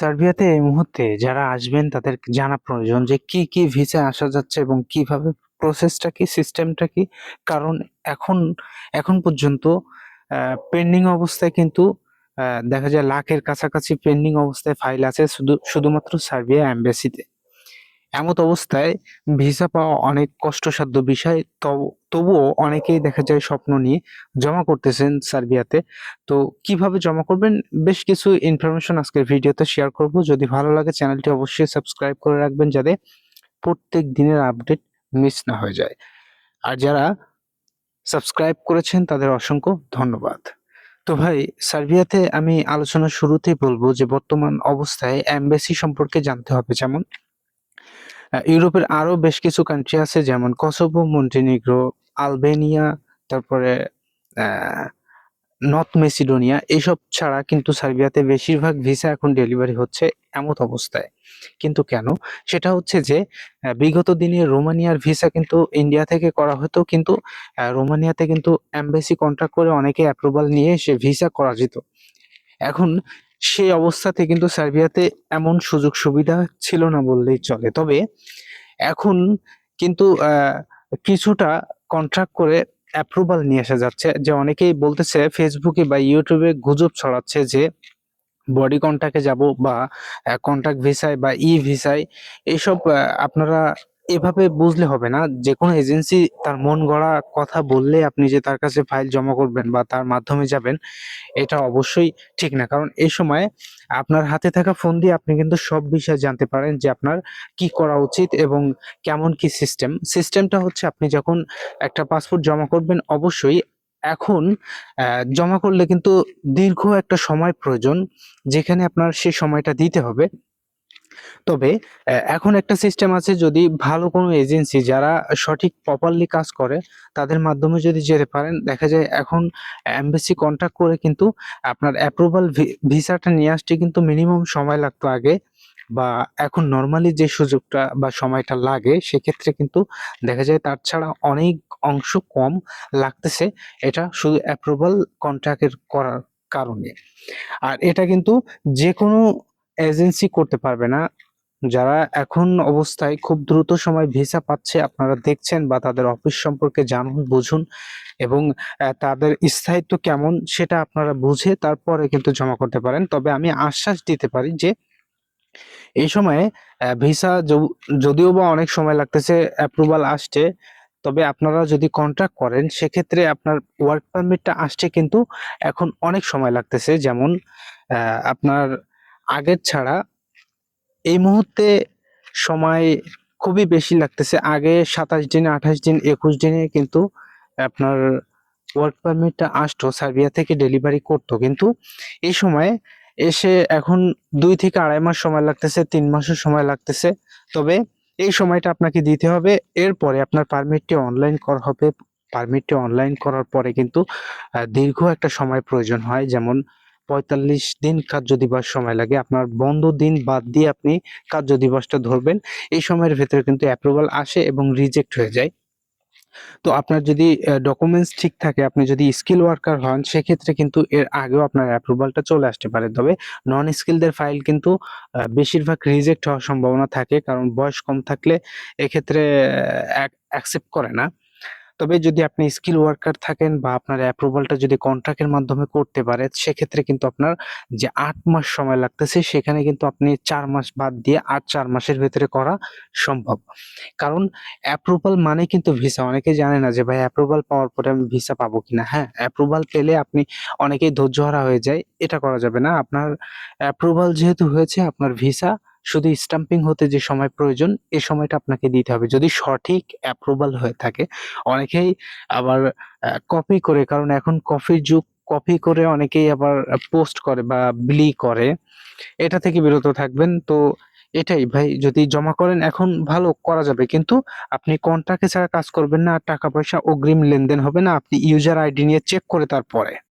সার্বিয়াতে এই মুহূর্তে যারা আসবেন তাদের জানা প্রয়োজন যে কি কি ভিসা আসা যাচ্ছে এবং কীভাবে প্রসেসটা কি সিস্টেমটা কি? কারণ এখন এখন পর্যন্ত পেন্ডিং অবস্থায় কিন্তু দেখা যায় লাখের কাছাকাছি পেন্ডিং অবস্থায় ফাইল আছে শুধু, শুধুমাত্র সার্বিয়া এম্বাসিতে এমত অবস্থায় ভিসা পাওয়া অনেক কষ্টসাধ্য বিষয়। তব- তবুও অনেকেই দেখা যায় স্বপ্ন নিয়ে জমা করতেছেন সার্বিয়াতে। তো কীভাবে জমা করবেন? বেশ কিছু ইনফরমেশন আজকের ভিডিওতে শেয়ার করব। যদি ভালো লাগে চ্যানেলটি অবশ্যই সাবস্ক্রাইব করে রাখবেন যাতে প্রত্যেক দিনের আপডেট মিস না হয়ে যায়। আর যারা সাবস্ক্রাইব করেছেন তাদের অসংখ্য ধন্যবাদ। তো ভাই, সার্বিয়াতে আমি আলোচনার শুরুতেই বলব যে বর্তমান অবস্থায় এমবেসি সম্পর্কে জানতে হবে। যেমন ইউরোপের আরও বেশ কিছু কান্ট্রি আছে, যেমন কসোভো মন্টিনিগ্রো আলবেনিয়া তারপরে নর্থ মেসিডোনিয়া এইসব ছাড়া কিন্তু সার্বিয়াতে বেশিরভাগ ভিসা এখন ডেলিভারি হচ্ছে এমত অবস্থায়। কিন্তু কেন? সেটা হচ্ছে যে বিগত দিনে রোমানিয়ার ভিসা কিন্তু ইন্ডিয়া থেকে করা হতো, কিন্তু রোমানিয়াতে কিন্তু এমবেসি কন্ট্যাক্ট করে অনেকে অ্যাপ্রুভাল নিয়ে সে ভিসা করা যেত। এখন সেই অবস্থাতে কিন্তু সার্বিয়াতে এমন সুযোগ সুবিধা ছিল না বললেই চলে। তবে এখন কিন্তু কিছুটা কন্ট্রাক্ট করে অ্যাপ্রুভাল নিয়ে আসা যাচ্ছে। যে অনেকেই বলতেছে ফেসবুকে বা ইউটিউবে গুজব ছড়াচ্ছে যে বডি কন্ট্যাক্টে যাব বা কন্ট্যাক্ট ভিসায় বা ই ভিসায় এইসব আপনারা এভাবে বুঝলে হবে না। যে কোনো এজেন্সি তার মন গড়া কথা বললে আপনি যে তার কাছে ফাইল জমা করবেন বা তার মাধ্যমে যাবেন, এটা অবশ্যই ঠিক না। কারণ এই সময় আপনার হাতে থাকা ফোন দিয়ে আপনি কিন্তু সব বিষয়ে জানতে পারেন যে আপনার কি করা উচিত এবং কেমন কি সিস্টেম সিস্টেমটা হচ্ছে আপনি যখন একটা পাসপোর্ট জমা করবেন, অবশ্যই এখন জমা করলে কিন্তু দীর্ঘ একটা সময় প্রয়োজন, যেখানে আপনার সেই সময়টা দিতে হবে। তবে এখন একটা সিস্টেম আছে যদি ভালো কোনো এজেন্সি যারা সঠিক প্রপারলি কাজ করে, তাদের মাধ্যমে যদি যেতে পারেন, দেখা যায় এখন এমবেসি কন্ট্যাক্ট করে কিন্তু আপনার অ্যাপ্রুভাল ভিসাটা নিয়ে আসতে কিন্তু মিনিমাম সময় লাগতো আগে বা এখন নর্মালি যে সুযোগটা বা সময়টা লাগে, সেক্ষেত্রে কিন্তু দেখা যায় তার ছাড়া অনেক অংশ কম লাগতেছে এটা শুধু অ্যাপ্রুভাল কন্ট্রাক্টের করার কারণে। আর এটা কিন্তু যে কোনো এজেন্সি করতে পারবে না। যারা এখন অবস্থায় খুব দ্রুত সময় ভিসা পাচ্ছে, আপনারা দেখছেন বা তাদের অফিস সম্পর্কে জানুন, বুঝুন এবং তাদের স্থায়িত্ব কেমন সেটা আপনারা বুঝে তারপরে কিন্তু জমা করতে পারেন। তবে আমি আশ্বাস দিতে পারি যে, এই সময়ে ভিসা যদিও বা অনেক সময় লাগতেছে অ্যাপ্রুভাল আসছে, তবে আপনারা যদি কন্ট্রাক্ট করেন, সেক্ষেত্রে আপনার ওয়ার্ক পারমিটটা আসছে কিন্তু এখন অনেক সময় লাগতেছে। যেমন আপনার আগের ছাড়া এই মুহূর্তে সময় খুবই বেশি লাগতেছে। আগে সাতাশ দিন, আঠাশ দিন, একুশ দিনে কিন্তু আপনার ওয়ার্ক পারমিটটা আসতো, সার্বিয়া থেকে ডেলিভারি করতো। কিন্তু এই সময় এসে এখন দুই থেকে আড়াই মাস সময় লাগতেছে, তিন মাসের সময় লাগতেছে। তবে এই সময়টা আপনাকে দিতে হবে। এরপরে আপনার পারমিটটি অনলাইন করা হবে। পারমিটটি অনলাইন করার পরে কিন্তু দীর্ঘ একটা সময় প্রয়োজন হয়। যেমন পঁয়তাল্লিশ দিন কার্য দিবস সময় লাগে। আপনার বন্ধ দিন বাদ দিয়ে আপনি কার্য দিবসটা ধরবেন। এই সময়ের ভেতরে কিন্তু অ্যাপ্রুভাল আসে এবং রিজেক্ট হয়ে যায়। তো আপনার যদি ডকুমেন্টস ঠিক থাকে, আপনি যদি স্কিল ওয়ার্কার হন, সেক্ষেত্রে কিন্তু এর আগেও আপনার অ্যাপ্রুভালটা চলে আসতে পারে। তবে নন স্কিলদের ফাইল কিন্তু বেশিরভাগ রিজেক্ট হওয়ার সম্ভাবনা থাকে, কারণ বয়স কম থাকলে এক্ষেত্রে অ্যাকসেপ্ট করে না। তবে যদি আপনি স্কিল ওয়ার্কার থাকেন বা আপনার অ্যাপ্রুভালটা যদি কন্ট্রাক্টের মাধ্যমে করতে পারে, সেক্ষেত্রে কিন্তু আপনার যে আট মাস সময় লাগতেছে, সেখানে কিন্তু আপনি চার মাস বাদ দিয়ে আর চার মাসের ভেতরে করা সম্ভব। কারণ অ্যাপ্রুভাল মানে কিন্তু ভিসা অনেকে জানে না যে, ভাই অ্যাপ্রুভাল পাওয়ার পরে আমি ভিসা পাবো কিনা? হ্যাঁ অ্যাপ্রুভাল পেলে আপনি অনেকেই ধৈর্যহারা হয়ে যায়। এটা করা যাবে না। আপনার অ্যাপ্রুভাল যেহেতু হয়েছে, আপনার ভিসা শুধু স্টাম্পিং হতে যে সময় প্রয়োজন, এ সময়টা আপনাকে দিতে হবে। যদি সঠিক অ্যাপ্রুভাল হয়ে থাকে, অনেকেই আবার কপি করে, কারণ এখন কফির যুগ কপি করে অনেকেই আবার পোস্ট করে বা বিলি করে। এটা থেকে বিরত থাকবেন। তো এটাই ভাই, যদি জমা করেন, এখন ভালো, করা যাবে। কিন্তু আপনি কন্ট্রাক্টে ছাড়া কাজ করবেন না টাকা পয়সা অগ্রিম লেনদেন হবে না, আপনি ইউজার আইডি নিয়ে চেক করে তারপরে।